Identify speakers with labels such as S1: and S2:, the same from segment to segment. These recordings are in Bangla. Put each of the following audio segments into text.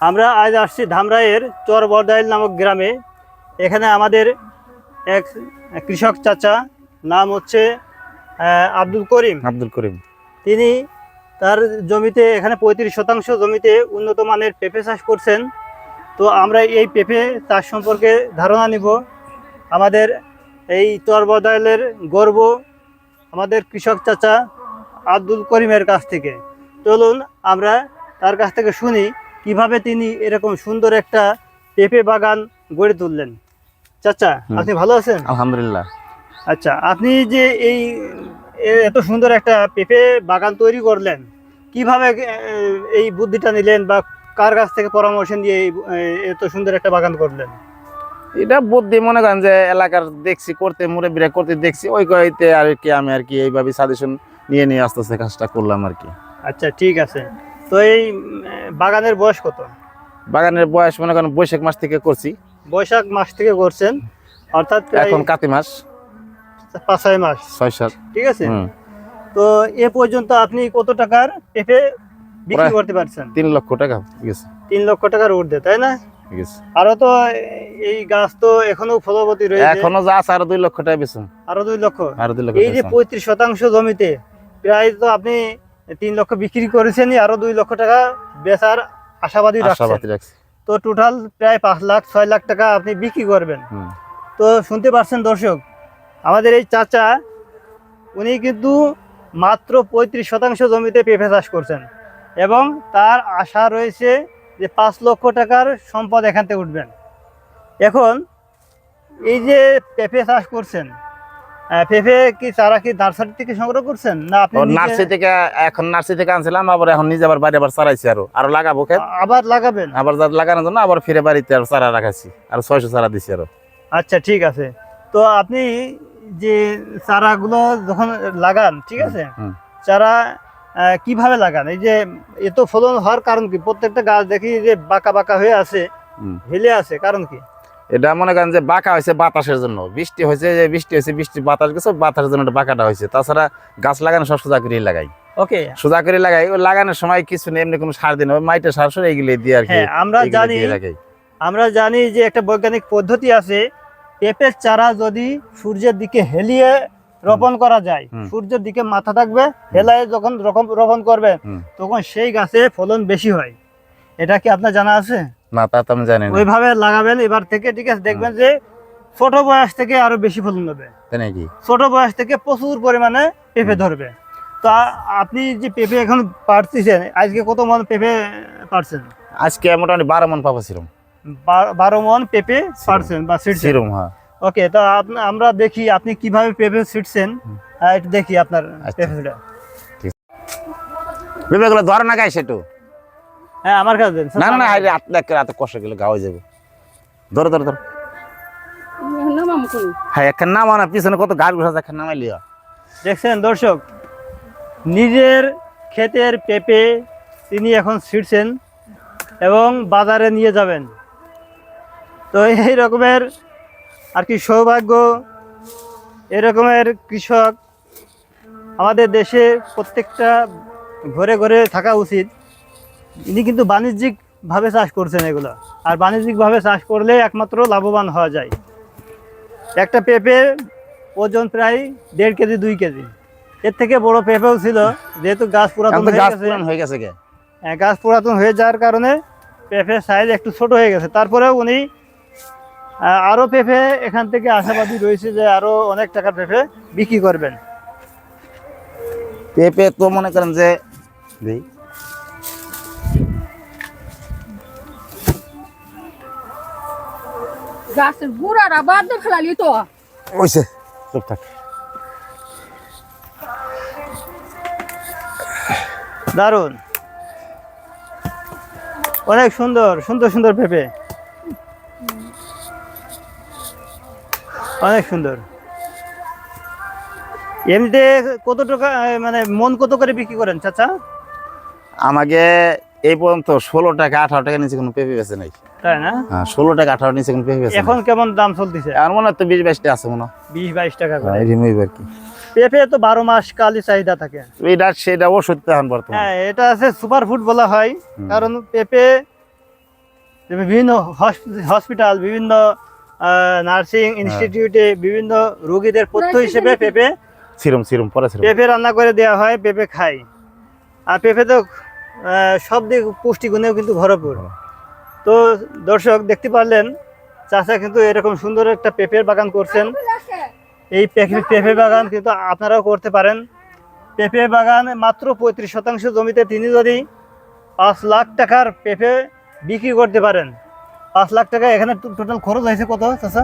S1: আমরা আজ আসছি ধামরাইয়ের চর বরদাইল নামক গ্রামে। এখানে আমাদের এক কৃষক চাচা নাম হচ্ছে আব্দুল করিম।
S2: আব্দুল করিম।
S1: তিনি তার জমিতে এখানে পঁয়ত্রিশ শতাংশ জমিতে উন্নত মানের পেঁপে চাষ করছেন। তো আমরা এই পেঁপে চাষ সম্পর্কে ধারণা নিব। আমাদের এই চর চরবদাইলের গর্ব আমাদের কৃষক চাচা আব্দুল করিমের কাছ থেকে। চলুন আমরা তার কাছ থেকে শুনি কীভাবে তিনি এরকম সুন্দর একটা পেঁপে বাগান গড়ে তুললেন? চাচা আপনি ভালো আছেন?
S2: আলহামদুলিল্লাহ।
S1: আচ্ছা আপনি যে এই এত সুন্দর একটা পেঁপে বাগান তৈরি করলেন কীভাবে এই বুদ্ধিটা নিলেন বা কার কাছ থেকে পরামর্শ নিয়ে এত সুন্দর একটা বাগান করলেন?
S2: এটা বুদ্ধি মনে করেন যে এলাকার দেখছি করতে মুরব্বীরা করতে দেখছি ওই কইতে আর কি আমি আর কি এইভাবে সাজেশন নিয়ে নিয়ে আস্তে আস্তে কাজটা করলাম আর কি।
S1: আচ্ছা ঠিক আছে। তো এই বাগানের বয়স কত?
S2: বাগানের বয়স মনে করেন বৈশাখ মাস থেকে করছি।
S1: বৈশাখ মাস থেকে করছেন অর্থাৎ
S2: এখন কাতি মাস।
S1: পাঁচ ছয় মাস।
S2: ছয় সাত।
S1: ঠিক আছে? তো এ পর্যন্ত আপনি কত টাকার পেঁপে বিক্রি করতে পারছেন?
S2: তিন লক্ষ টাকা
S1: তিন লক্ষ টাকার ঊর্ধ্বে তাই না? আরও তো এই গাছ তো এখনও ফলবতী রয়েছে।
S2: এখনও যা আছে আরও দুই লক্ষ টাকা বেচুন
S1: আরও দুই লক্ষ।
S2: আরও দুই লক্ষ
S1: এই যে পঁয়ত্রিশ শতাংশ জমিতে প্রায় তো আপনি তিন লক্ষ বিক্রি করেছেনই আরও দুই লক্ষ টাকা বেচার আশাবাদী
S2: রাখছি।
S1: তো টোটাল প্রায় পাঁচ লাখ ছয় লাখ টাকা আপনি বিক্রি করবেন। তো শুনতে পারছেন দর্শক আমাদের এই চাচা উনি কিন্তু মাত্র পঁয়ত্রিশ শতাংশ জমিতে পেঁপে চাষ করছেন এবং তার আশা রয়েছে যে পাঁচ লক্ষ টাকার সম্পদ এখান থেকে উঠবেন। এখন এই যে পেঁপে চাষ করছেন পেঁপে কি চারা কি নার্সারি থেকে সংগ্রহ করছেন? না আপনি
S2: নার্সারি থেকে এখন নার্সারি থেকে আনছিলাম আবার এখন নিজে আবার বাড়ি আবার চারাইছি আরও। আরও লাগাবো খেত।
S1: আবার লাগাবেন?
S2: আবার যা লাগানোর জন্য আবার ফিরে বাড়িতে আর চারা রাখাচ্ছি আর ছয়শো চারা দিছি আরও।
S1: আচ্ছা ঠিক আছে। তো আপনি যে চারাগুলো যখন লাগান ঠিক আছে? চারা কীভাবে লাগান? এই যে এত ফলন হওয়ার কারণ কি? প্রত্যেকটা গাছ দেখি যে বাঁকা বাঁকা হয়ে আছে। হেলে আছে কারণ কি?
S2: এটা মনে করেন যে বাঁকা হয়েছে বাতাসের জন্য। বৃষ্টি হয়েছে যে বৃষ্টি হয়েছে বৃষ্টি বাতাস গেছে বাতাসের জন্য বাঁকাটা হয়েছে। তাছাড়া গাছ লাগানো সব সোজা করে লাগাই।
S1: ওকে।
S2: সোজা করে লাগাই। ওই লাগানোর সময় কিছু নেই এমনি কোনো সার দিন মাইটে সার সার এইগুলো দিয়ে আর কি
S1: হ্যাঁ আমরা জানি আমরা জানি যে একটা বৈজ্ঞানিক পদ্ধতি আছে পেঁপের চারা যদি সূর্যের দিকে হেলিয়ে রোপণ করা যায় সূর্যের দিকে মাথা থাকবে হেলায় যখন রোপণ করবে তখন সেই গাছে ফলন বেশি হয়। এটা কি আপনার জানা আছে?
S2: না তা তো আমি জানি না।
S1: ওইভাবে লাগাবেন এবার থেকে ঠিক আছে? দেখবেন যে ছোট বয়স থেকে আরও বেশি ফলন হবে।
S2: তাই নাকি?
S1: ছোট বয়স থেকে প্রচুর পরিমাণে পেঁপে ধরবে। তো আপনি যে পেঁপে এখন পারতেছেন আজকে কত মন পেঁপে পারছেন?
S2: আজকে মোটামুটি বারো মন পাবো ছিলাম
S1: বারো মন পেঁপে পারছেন বা
S2: সিরম হ্যাঁ।
S1: ওকে তো আমরা দেখি আপনি কীভাবে পেঁপে ছিটছেন
S2: হুম।
S1: একটু দেখি আপনার
S2: আচ্ছা।
S1: পেঁপেটা
S2: বিবেকগুলো ধরে না গাই সেটু
S1: হ্যাঁ আমার কাছে দেন
S2: না না না হাইরে আত্মা রাতে কষ্ট গেলে গা হয়ে যাবে। ধরো ধরো ধরো। হ্যাঁ একখান নামা না পিছনে কত গাছ বসে আছে একখান নামাই লিয়া
S1: দেখছেন দর্শক নিজের ক্ষেতের পেঁপে তিনি এখন ছিটছেন এবং বাজারে নিয়ে যাবেন। তো এই রকমের আর কি সৌভাগ্য এরকমের কৃষক আমাদের দেশে প্রত্যেকটা ঘরে ঘরে থাকা উচিত। ইনি কিন্তু বাণিজ্যিকভাবে চাষ করছেন এগুলো। আর বাণিজ্যিকভাবে চাষ করলে একমাত্র লাভবান হওয়া যায়। একটা পেঁপে ওজন প্রায় দেড় কেজি দুই কেজি। এর থেকে বড় পেঁপেও ছিল যেহেতু গাছ পুরাতন হয়ে
S2: গেছে হয়ে গেছে গে।
S1: গাছ পুরাতন হয়ে যাওয়ার কারণে পেঁপের সাইজ একটু ছোট হয়ে গেছে। তারপরেও উনি আরও পেঁপে এখান থেকে আশাবাদী রয়েছে যে আরও অনেক টাকার পেঁপে বিক্রি করবেন।
S2: পেঁপে তো মনে করেন যে
S3: গাছের গুড়ারা বাদ দিয়ে ফেলালি তো।
S2: ওইসে। চুপ থাক।
S1: দারুণ। অনেক সুন্দর সুন্দর সুন্দর পেঁপে অনেক সুন্দর। এমনিতে কত টাকা মানে মন কত করে বিক্রি করেন চাচা?
S2: আমাকে এই পর্যন্ত ষোলো টাকা আঠারো টাকা নিচে কোনো পেঁপে বেছে নাই।
S1: তাই না?
S2: হ্যাঁ ষোলো টাকা আঠারো নিচে কোনো পেঁপে বেছে
S1: এখন কেমন দাম চলতেছে?
S2: আর মনে হয় তো বিশ বাইশটা আছে মনে হয়।
S1: বিশ বাইশ টাকা করে।
S2: হ্যাঁ, আর কি।
S1: পেঁপে তো বারো মাস কালই চাহিদা থাকে।
S2: এইটা সেটা ওষুধ এখন বর্তমানে।
S1: হ্যাঁ এটা আছে সুপার ফুড বলা হয়। কারণ পেঁপে বিভিন্ন হস- হসপিটাল বিভিন্ন নার্সিং ইনস্টিটিউটে বিভিন্ন রোগীদের পথ্য হিসেবে পেঁপে
S2: সিরম সিরম পরে
S1: পেঁপে রান্না করে দেওয়া হয় পেঁপে খাই আর পেঁপে তো সব দিক পুষ্টিগুণেও কিন্তু ভরপুর। তো দর্শক, দেখতে পারলেন, চাচা কিন্তু এরকম সুন্দর একটা পেঁপের বাগান করছেন। এই পেঁপে বাগান কিন্তু আপনারাও করতে পারেন। পেঁপে বাগান মাত্র পঁয়ত্রিশ শতাংশ জমিতে তিনি যদি পাঁচ লাখ টাকার পেঁপে বিক্রি করতে পারেন। পাঁচ লাখ টাকা এখানে টোটাল খরচ হয়েছে কত, চাচা?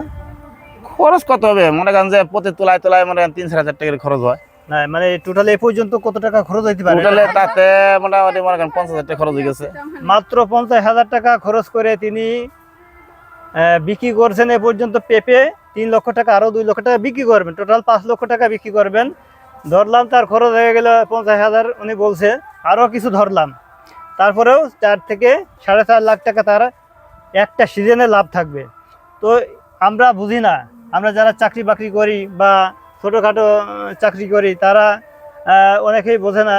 S2: খরচ কত হবে? মনে করেন যে প্রতি তোলায় তোলায় মনে করেন তিন চার হাজার টাকার খরচ হয়।
S1: না মানে টোটাল এ পর্যন্ত কত টাকা খরচ হইতে পারে?
S2: টোটালে তাতে মোটামুটি মনে করেন পঞ্চাশ হাজার টাকা খরচ হয়ে গেছে।
S1: মাত্র পঞ্চাশ হাজার টাকা খরচ করে তিনি বিক্রি করছেন এ পর্যন্ত পেঁপে তিন লক্ষ টাকা আরও দুই লক্ষ টাকা বিক্রি করবেন। টোটাল পাঁচ লক্ষ টাকা বিক্রি করবেন। ধরলাম তার খরচ হয়ে গেল পঞ্চাশ হাজার উনি বলছে। আরও কিছু ধরলাম। তারপরেও চার থেকে সাড়ে চার লাখ টাকা তার একটা সিজনে লাভ থাকবে। তো আমরা বুঝি না আমরা যারা চাকরি বাকরি করি বা ছোটোখাটো চাকরি করি, তারা অনেকেই বোঝে না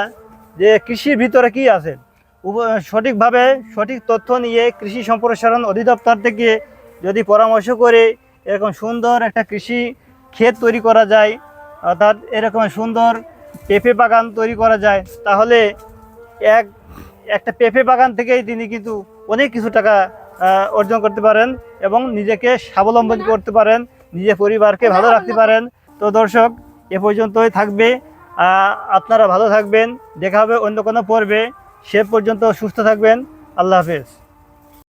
S1: যে কৃষির ভিতরে কি আছে। সঠিকভাবে সঠিক তথ্য নিয়ে কৃষি সম্প্রসারণ অধিদপ্তর থেকে যদি পরামর্শ করে এরকম সুন্দর একটা কৃষি ক্ষেত তৈরি করা যায়, অর্থাৎ এরকম সুন্দর পেঁপে বাগান তৈরি করা যায়, তাহলে এক, একটা পেঁপে বাগান থেকেই তিনি কিন্তু অনেক কিছু টাকা অর্জন করতে পারেন এবং নিজেকে স্বাবলম্বন করতে পারেন, নিজের পরিবারকে ভালো রাখতে পারেন তো দর্শক, এ পর্যন্তই থাকবে। আপনারা ভালো থাকবেন। দেখা হবে অন্য কোনো পর্বে। সে পর্যন্ত সুস্থ থাকবেন। আল্লাহ হাফেজ।